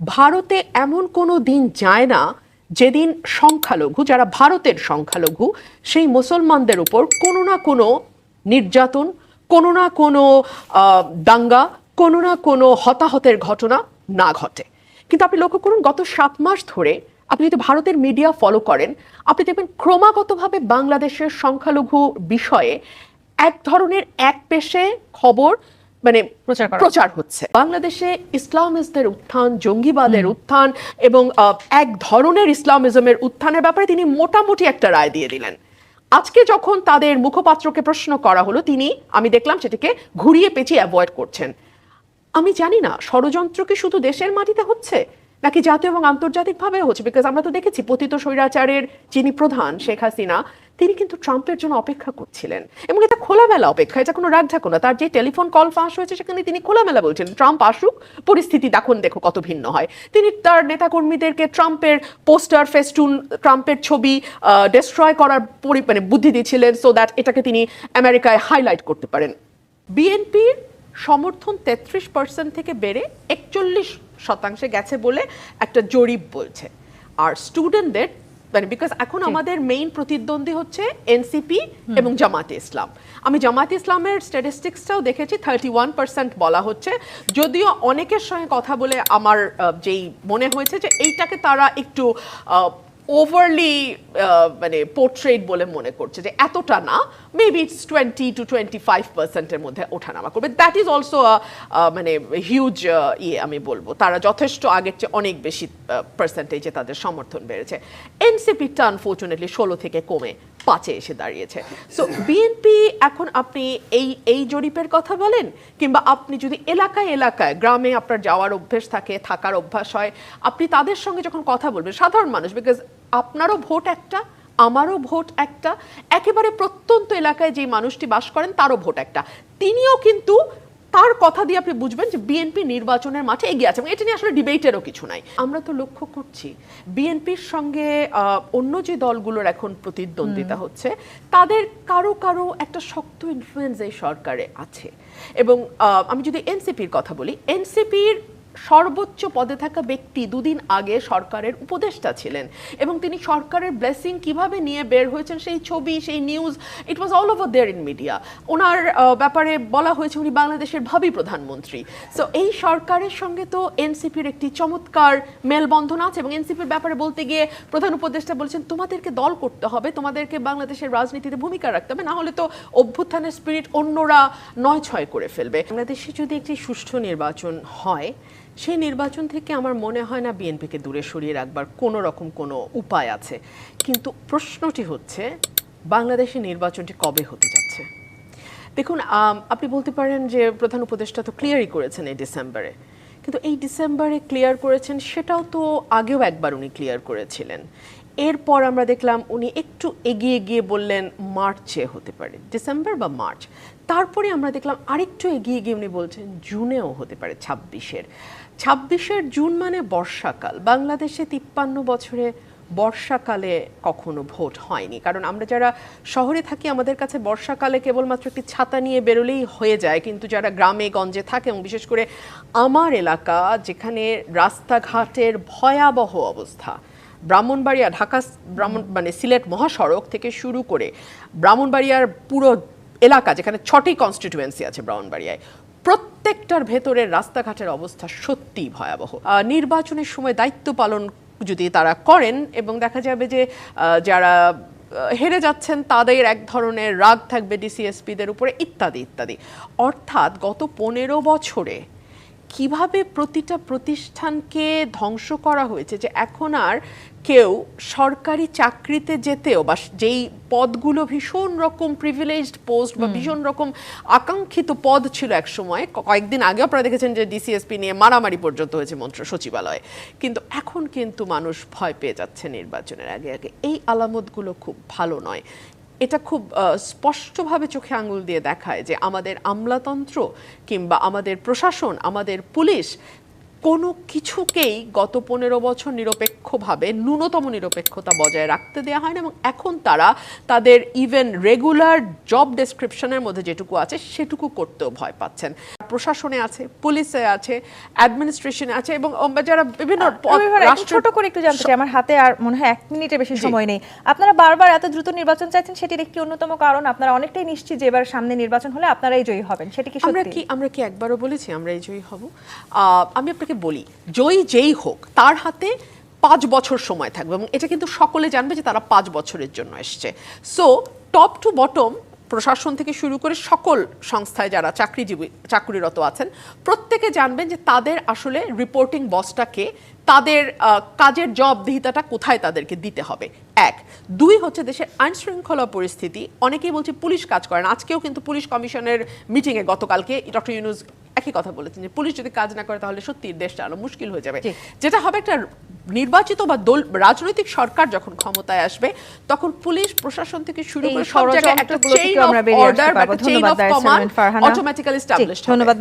ভারতে এমন কোনো দিন যায় না যেদিন সংখ্যালঘু, যারা ভারতের সংখ্যালঘু, সেই মুসলমানদের উপর কোনো না কোনো নির্যাতন, কোনো না কোনো দাঙ্গা, কোনো না কোনো হতাহতের ঘটনা না ঘটে। কিন্তু আপনি লক্ষ্য করুন, গত সাত মাস ধরে আপনি যদি ভারতের মিডিয়া ফলো করেন, আপনি দেখবেন ক্রমাগতভাবে বাংলাদেশের সংখ্যালঘু বিষয়ে এক ধরনের এক পেশে খবর মানে প্রচার প্রচার হচ্ছে। বাংলাদেশে ইসলামিস্টদের উত্থান জঙ্গিবাদের উত্থান এবং এক ধরনের ইসলামিজমের উত্থানের ব্যাপারে তিনি মোটামুটি একটা রায় দিয়ে দিলেন। আজকে যখন তাদের মুখপাত্রকে প্রশ্ন করা হলো তিনি আমি দেখলাম সেটাকে ঘুরিয়ে পেঁচিয়ে অ্যাভয়েড করছেন। আমি জানি না ষড়যন্ত্র কি শুধু দেশের মাটিতে হচ্ছে? নাকি জাতীয় এবং আন্তর্জাতিকভাবে হচ্ছে? বিকজ আমরা তো দেখেছি পতিত স্বৈরাচারের যিনি প্রধান শেখ হাসিনা, তিনি কিন্তু ট্রাম্পের জন্য অপেক্ষা করছিলেন। এবং এটা খোলামেলা অপেক্ষা, এটা কোনো রাগ ঢাকো না তার যে টেলিফোন কল ফাঁস হয়েছে, সেখানে তিনি খোলামেলা বলছেন, ট্রাম্প আসুক, পরিস্থিতি দেখুন, দেখো কত ভিন্ন হয়। তিনি তার নেতাকর্মীদেরকে ট্রাম্পের পোস্টার ফেস্টুন, ট্রাম্পের ছবি ডেস্ট্রয় করার পরি মানে বুদ্ধি দিয়েছিলেন সো দ্যাট এটাকে তিনি আমেরিকায় হাইলাইট করতে পারেন। বিএনপির সমর্থন তেত্রিশ পার্সেন্ট থেকে বেড়ে একচল্লিশ শতাংশে গেছে বলে একটা জরিপ বলছে। আর স্টুডেন্টদের মানে বিকজ এখন আমাদের মেইন প্রতিদ্বন্দ্বী হচ্ছে এনসিপি এবং জামাতে ইসলাম। আমি জামাতে ইসলামের স্ট্যাটিস্টিক্সটাও দেখেছি থার্টি ওয়ান পার্সেন্ট বলা হচ্ছে। যদিও অনেকের সঙ্গে কথা বলে আমার যেই মনে হয়েছে যে এইটাকে তারা একটু ওভারলি মানে পোর্ট্রেট বলে মনে করছে যে এতটা না maybe it's twenty two twenty five পার্সেন্টের মধ্যে ওঠানামা করবে। দ্যাট ইজ অলসো মানে হিউজ ইয়ে আমি বলব। তারা যথেষ্ট আগের চেয়ে অনেক বেশি পার্সেন্টেজে তাদের সমর্থন বেড়েছে। এনসিপিটা আনফর্চুনেটলি ষোলো থেকে কমে পাঁচে এসে দাঁড়িয়েছে। সো বিএনপি এখন আপনি এই এই জরিপের কথা বলেন, কিংবা আপনি যদি এলাকায় এলাকায়, গ্রামে আপনার যাওয়ার অভ্যেস থাকে, থাকার অভ্যাস হয়, আপনি তাদের সঙ্গে যখন কথা বলবেন, সাধারণ মানুষ বিকজ আপনারও ভোট একটা, আমারও ভোট একটা, একেবারে প্রত্যন্ত এলাকায় যে মানুষটি বাস করেন, তারও ভোট একটা। তিনিও কিন্তু তার কথা দিয়ে আপনি বুঝবেন যে বিএনপি নির্বাচনের মাঠে এগিয়ে আছে এবং এটা নিয়ে আসলে ডিবেটেরও কিছু নাই। আমরা তো লক্ষ্য করছি বিএনপির সঙ্গে অন্য যে দলগুলোর এখন প্রতিদ্বন্দ্বিতা হচ্ছে তাদের কারও কারও একটা শক্ত ইনফ্লুয়েন্স এই সরকারে আছে। এবং আমি যদি এনসিপির কথা বলি এনসিপির সর্বোচ্চ পদে থাকা ব্যক্তি দুদিন আগে সরকারের উপদেষ্টা ছিলেন এবং তিনি সরকারের ব্লেসিং কীভাবে নিয়ে বের হয়েছেন, সেই ছবি, সেই news it was all over there in media ওনার ব্যাপারে বলা হয়েছে উনি বাংলাদেশের ভাবি প্রধানমন্ত্রী। সো এই সরকারের সঙ্গে তো এনসিপির একটি চমৎকার মেলবন্ধন আছে এবং এনসিপির ব্যাপারে বলতে গিয়ে প্রধান উপদেষ্টা বলছেন, তোমাদেরকে দল করতে হবে, তোমাদেরকে বাংলাদেশের রাজনীতিতে ভূমিকা রাখতে হবে না হলে তো অভ্যুত্থানের স্পিরিট অন্যরা নয় ছয় করে ফেলবে। বাংলাদেশে যদি একটি সুষ্ঠু নির্বাচন হয় সেই নির্বাচন থেকে আমার মনে হয় না বিএনপিকে দূরে সরিয়ে রাখবার কোনো রকম কোনো উপায় আছে। কিন্তু প্রশ্নটি হচ্ছে, বাংলাদেশে নির্বাচনটি কবে হতে যাচ্ছে? দেখুন আপনি বলতে পারেন যে প্রধান উপদেষ্টা তো ক্লিয়ারই করেছেন এই ডিসেম্বরে। কিন্তু এই ডিসেম্বরে ক্লিয়ার করেছেন, সেটাও তো আগেও একবার উনি ক্লিয়ার করেছিলেন। এরপর আমরা দেখলাম উনি একটু এগিয়ে গিয়ে বললেন, মার্চে হতে পারে, ডিসেম্বর বা মার্চ। তারপরে আমরা দেখলাম আরেকটু এগিয়ে গিয়ে উনি বলছেন, জুনেও হতে পারে, ছাব্বিশের। ছাব্বিশের জুন মানে বর্ষাকাল। বাংলাদেশে তিপ্পান্ন বছরে বর্ষাকালে কখনো ভোট হয়নি। কারণ আমরা যারা শহরে থাকি, আমাদের কাছে বর্ষাকালে কেবলমাত্র একটি ছাতা নিয়ে বেরোলেই হয়ে যায়। কিন্তু যারা গ্রামে, গঞ্জে থাকে এবং বিশেষ করে আমার এলাকা, যেখানে রাস্তাঘাটের ভয়াবহ অবস্থা ব্রাহ্মণবাড়িয়া, ঢাকা ব্রাহ্মণ মানে সিলেট মহাসড়ক থেকে শুরু করে ব্রাহ্মণবাড়িয়ার পুরো এলাকা, যেখানে ছটি কনস্টিটিউয়েন্সি আছে ব্রাহ্মণবাড়িয়ায়, প্রত্যেকটার ভেতরের রাস্তাঘাটের অবস্থা সত্যিই ভয়াবহ। নির্বাচনের সময় দায়িত্ব পালন যদি তারা করেন এবং দেখা যাবে যে যারা হেরে যাচ্ছেন তাদের এক ধরনের রাগ থাকবে ডিসিএসপিদের উপরে, ইত্যাদি ইত্যাদি। অর্থাৎ গত পনেরো বছরে কীভাবে প্রতিটা প্রতিষ্ঠানকে ধ্বংস করা হয়েছে? যে এখন আর কেউ সরকারি চাকরিতে যেতেও বা যেই পদগুলো ভীষণ রকম প্রিভিলেজড পোস্ট বা ভীষণ রকম আকাঙ্ক্ষিত পদ ছিল এক সময় কয়েকদিন আগে আপনারা দেখেছেন যে ডিসিএসপি নিয়ে মারামারি পর্যন্ত হয়েছে মন্ত্র সচিবালয়ে। কিন্তু এখন কিন্তু মানুষ ভয় পেয়ে যাচ্ছে নির্বাচনের আগে আগে। এই আলামতগুলো খুব ভালো নয়। এটা খুব স্পষ্টভাবে চোখে আঙুল দিয়ে দেখায় যে আমাদের আমলাতন্ত্র কিংবা আমাদের প্রশাসন, আমাদের পুলিশ কোনো কিছুকেই গত পনেরো বছর নিরপেক্ষভাবে ন্যূনতম নিরপেক্ষতা বজায় রাখতে দেওয়া হয় না এবং এখন তারা তাদের ইভেন রেগুলার জব ডেসক্রিপশনের মধ্যে যেটুকু আছে সেটুকু করতেও ভয় পাচ্ছেন। প্রশাসনে আছে পুলিশে আছে অ্যাডমিনিস্ট্রেশনে আছে এবং যারা বিভিন্ন ছোট করে একটু জানতে চাই। আমার হাতে আর মনে হয় এক মিনিটে বেশি সময় নেই। আপনারা বারবার এত দ্রুত নির্বাচন চাইছেন সেটির একটি অন্যতম কারণ আপনারা অনেকটাই নিশ্চিত যে এবার সামনে নির্বাচন হলে আপনারাই জয়ী হবেন। সেটি কি আমরা কি আমরা কি একবারও বলেছি আমরা এই জয়ী হব? আহ, আমি আপনাকে বলি জয়ী যেই হোক তার হাতে পাঁচ বছর সময় থাকবে এবং এটা কিন্তু সকলে জানবে যে তারা পাঁচ বছরের জন্য এসছে। সো টপ টু বটম প্রশাসন থেকে শুরু করে সকল সংস্থায় যারা চাকরিজীবী চাকরিরত আছেন প্রত্যেকে জানবেন যে তাদের আসলে রিপোর্টিং বসটাকে তাদের কাজের জবাবদিহিতাটা কোথায় তাদেরকে দিতে হবে। এক। দুই হচ্ছে দেশের আইন শৃঙ্খলা পরিস্থিতি। অনেকেই বলছে পুলিশ কাজ করে না। আজকেও কিন্তু পুলিশ কমিশনের মিটিংয়ে গতকালকে ডক্টর ইউনুস একই কথা বলেছেন যে পুলিশ যদি কাজ না করে তাহলে সত্যি দেশটা আরও মুশকিল হয়ে যাবে। যেটা হবে একটা নির্বাচিত বা দল রাজনৈতিক সরকার যখন ক্ষমতায় আসবে তখন পুলিশ প্রশাসন থেকে শুরু করে সব জায়গায় একটা চেইন অফ অর্ডার বা চেইন অফ কমান্ড অটোমেটিক্যালি জি, স্টাবলিশড ধন্যবাদ